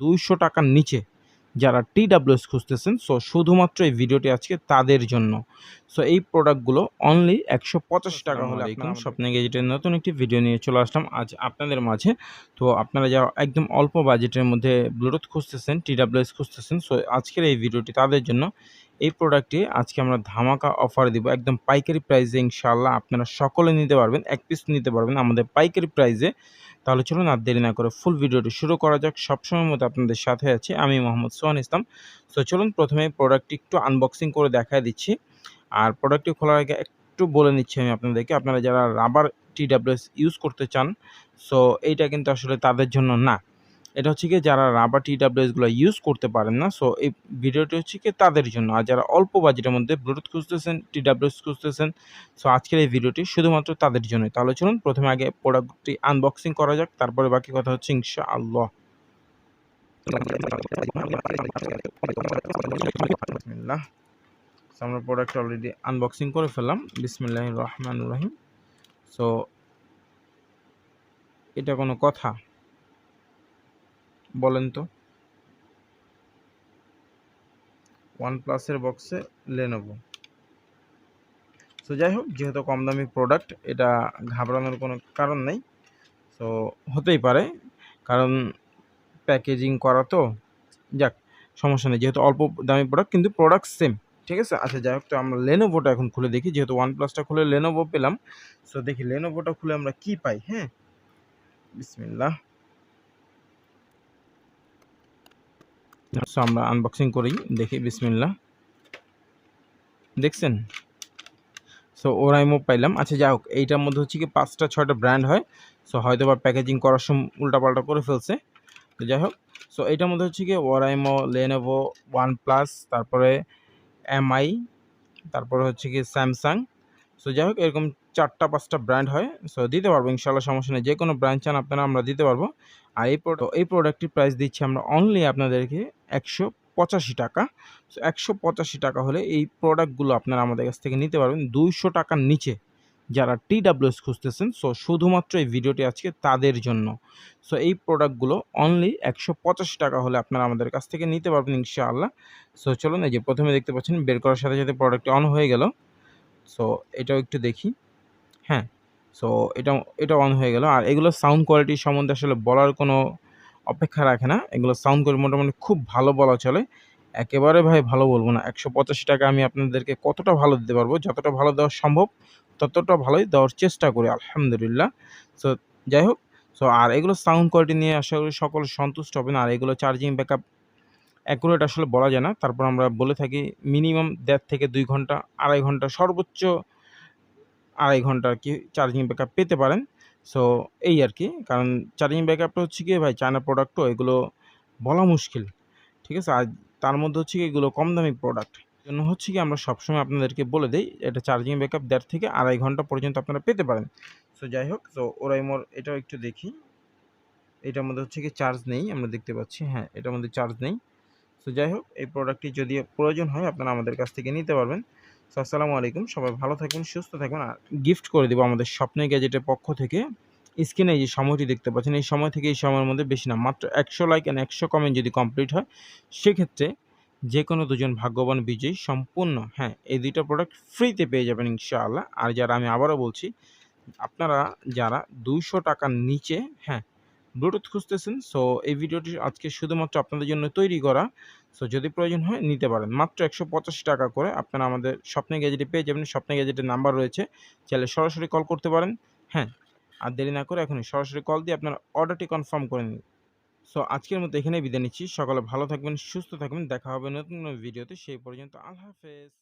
দুইশো টাকার নিচে যারা টি ডাব্লিউএস খুঁজতেছেন সো শুধুমাত্র এই ভিডিওটি আজকে তাদের জন্য। সো এই প্রোডাক্টগুলো অনলি একশো পঁচাশি টাকা হলে এখন স্বপ্নে গেজেটের নতুন একটি ভিডিও নিয়ে চলে আসলাম আজ আপনাদের মাঝে। তো আপনারা যারা একদম অল্প বাজেটের মধ্যে ব্লুটুথ খুঁজতেছেন টি ডাব্লিউএস খুঁজতেছেন সো আজকের এই ভিডিওটি তাদের জন্য। এই প্রোডাক্টটি আজকে আমরা ধামাকা অফার দিব। একদম পাইকারি প্রাইসে ইনশাআল্লাহ আপনারা সকলে নিতে পারবেন, এক পিস নিতে পারবেন আমাদের পাইকারি প্রাইসে তাহলে চলুন আর দেরি না করে ফুল ভিডিওটি শুরু করা যাক। সবসময় মতো আপনাদের সাথে আছি আমি মোহাম্মদ সোহান ইসলাম। সো চলুন প্রথমে প্রোডাক্টটি একটু আনবক্সিং করে দেখা দিচ্ছি। আর প্রোডাক্টটি খোলার আগে একটু বলে নিচ্ছি আমি আপনাদেরকে। আপনারা যারা রাবার টি ইউজ করতে চান সো এইটা কিন্তু আসলে তাদের জন্য না। এটা হচ্ছে কি যারা রাবার টি ডাব্লিউএসগুলো ইউজ করতে পারেন না সো এই ভিডিওটি হচ্ছে কি তাদের জন্য। আর যারা অল্প বাজেটের মধ্যে ব্লুটুথ খুঁজতেছেন টি ডাব্লিউএস খুঁজতেছেন সো আজকের এই ভিডিওটি শুধুমাত্র তাদের জন্যই। তাহলে চলুন, প্রথমে আগে প্রোডাক্টটি আনবক্সিং করা যাক, তারপরে বাকি কথা হচ্ছে ইনশা আল্লাহ আমরা প্রোডাক্ট অলরেডি আনবক্সিং করে ফেললাম। বিসমিল্লাহ রহমান রহিম। সো এটা কোনো কথা। বলেন তো। ওয়ান প্লাসের বক্সে লেনোভো সো যাই হোক যেহেতু কম দামি প্রোডাক্ট এটা ঘাবড়ানোর কোনো কারণ নেই। সো হতেই পারে। কারণ প্যাকেজিং করা তো, যাক, সমস্যা নেই। যেহেতু অল্প দামি প্রোডাক্ট কিন্তু প্রোডাক্ট সেম ঠিক আছে? আচ্ছা যাই হোক তো আমরা লেনোভোটা এখন খুলে দেখি। যেহেতু ওয়ান প্লাসটা খুলে লেনোভো পেলাম। সো দেখি লেনোভোটা খুলে আমরা কি পাই হ্যাঁ? বিসমিল্লাহ। সো আমরা আনবক্সিং করি, দেখি বিসমিল্লা দেখছেন? সো ওরাইমো পাইলাম। আচ্ছা যাই হোক, এইটার মধ্যে হচ্ছে কি পাঁচটা, ছয়টা ব্র্যান্ড হয়। সো হয়তো বা প্যাকেজিং করার সময় উল্টাপাল্টা করে ফেলছে। তো যাই হোক সো এইটার মধ্যে হচ্ছে কি ওরাইমো লেনোভো ওয়ান প্লাস তারপরে এমআই তারপরে হচ্ছে কি স্যামসাং সো যাই হোক, এরকম চারটা, পাঁচটা ব্র্যান্ড হয় সো দিতে পারব ইনশাল্লাহ সমস্যা নেই। যে কোনো ব্র্যান্ড চান আপনারা আমরা দিতে পারব। আর এই এই প্রোডাক্টটির প্রাইস দিচ্ছি আমরা অনলি আপনাদেরকে একশো পঁচাশি টাকা। সো একশো পঁচাশি টাকা হলে এই প্রোডাক্টগুলো আপনারা আমাদের কাছ থেকে নিতে পারবেন। দুইশো টাকার নিচে যারা টি ডাব্লিউএস খুঁজতেছেন সো শুধুমাত্র এই ভিডিওটি আজকে তাদের জন্য। সো এই প্রোডাক্টগুলো অনলি একশো পঁচাশি টাকা হলে আপনারা আমাদের কাছ থেকে নিতে পারবেন ইনশাআল্লাহ। সো চলুন, এই যে প্রথমে দেখতে পাচ্ছেন, বের করার সাথে সাথে প্রোডাক্টটি অন হয়ে গেল। সো এটাও একটু দেখি। হ্যাঁ সো এটা এটা অন হয়ে গেল। আর এগুলো সাউন্ড কোয়ালিটি সম্বন্ধে আসলে বলার কোনো অপেক্ষা রাখে না। এগুলো সাউন্ড কোয়ালিটি মোটামুটি খুব ভালো বলা চলে। একেবারে ভাই ভালো বলব না। একশো পঁচাশি টাকা আমি আপনাদেরকে কতটা ভালো দিতে পারব, যতটা ভালো দেওয়া সম্ভব, ততটা ভালোই দেওয়ার চেষ্টা করি, আলহামদুলিল্লাহ। সো যাই হোক সো আর এগুলো সাউন্ড কোয়ালিটি নিয়ে আশা করি সকল সন্তুষ্ট হবেন। আর এগুলো চার্জিং ব্যাকআপ অ্যাকুরেট আসলে বলা যায় না। তারপর আমরা বলে থাকি মিনিমাম দেড় থেকে দুই ঘণ্টা, আড়াই ঘণ্টা সর্বোচ্চ আড়াই ঘণ্টা আর কি চার্জিং ব্যাকআপ পেতে পারেন। সো এই আর কি। কারণ চার্জিং ব্যাকআপটা হচ্ছে কি, ভাই চায়না প্রোডাক্ট তো, এগুলো বলা মুশকিল। ঠিক আছে? আর তার মধ্যে হচ্ছে কি, এগুলো কম দামি প্রোডাক্ট জন্য হচ্ছে কি, আমরা সবসময় আপনাদেরকে বলে দিই, এটা চার্জিং ব্যাকআপ দেড় থেকে আড়াই ঘণ্টা পর্যন্ত আপনারা পেতে পারেন। সো যাই হোক সো ওরাই মোর, এটাও একটু দেখি। এটার মধ্যে হচ্ছে কি চার্জ নেই, আমরা দেখতে পাচ্ছি। হ্যাঁ এটার মধ্যে চার্জ নেই। সো যাই হোক, এই প্রোডাক্টটি যদি প্রয়োজন হয়, আপনারা আমাদের কাছ থেকে নিতে পারবেন। সো আসসালামু আলাইকুম। সবাই ভালো থাকবেন, সুস্থ থাকবেন। আর গিফট করে দেবো আমাদের স্বপ্নে গ্যাজেটের পক্ষ থেকে। স্ক্রিনে যে সময়টি দেখতে পাচ্ছেন, এই সময় থেকে এই সময়ের মধ্যে বেশি না, মাত্র একশো লাইক অ্যান্ড একশো কমেন্ট যদি কমপ্লিট হয়, সেক্ষেত্রে যে কোনো দুজন ভাগ্যবান বিজয়ী সম্পূর্ণ হ্যাঁ এই দুইটা প্রোডাক্ট ফ্রিতে পেয়ে যাবেন ইনশাআল্লাহ। আর যারা আমি আবারও বলছি, আপনারা যারা দুইশো টাকার নিচে হ্যাঁ ব্লুটুথ খুঁজতেছেন সো এই ভিডিওটি আজকে শুধুমাত্র আপনাদের জন্য তৈরি করা। সো যদি প্রয়োজন হয়, নিতে পারেন। মাত্র একশো পঁচাশি টাকা করে আপনারা আমাদের স্বপ্নে গ্যাজেটে পেয়ে যাবেন। স্বপ্নে গ্যাজেটের নাম্বার রয়েছে, চাইলে সরাসরি কল করতে পারেন। হ্যাঁ আর দেরি না করে এখনই সরাসরি কল দিয়ে আপনার অর্ডারটি কনফার্ম করে নিন। সো আজকের মতো এখানেই বিদায় নিচ্ছি। সকালে ভালো থাকবেন, সুস্থ থাকবেন। দেখা হবে নতুন ভিডিওতে। সেই পর্যন্ত আল্লাহ হাফেজ।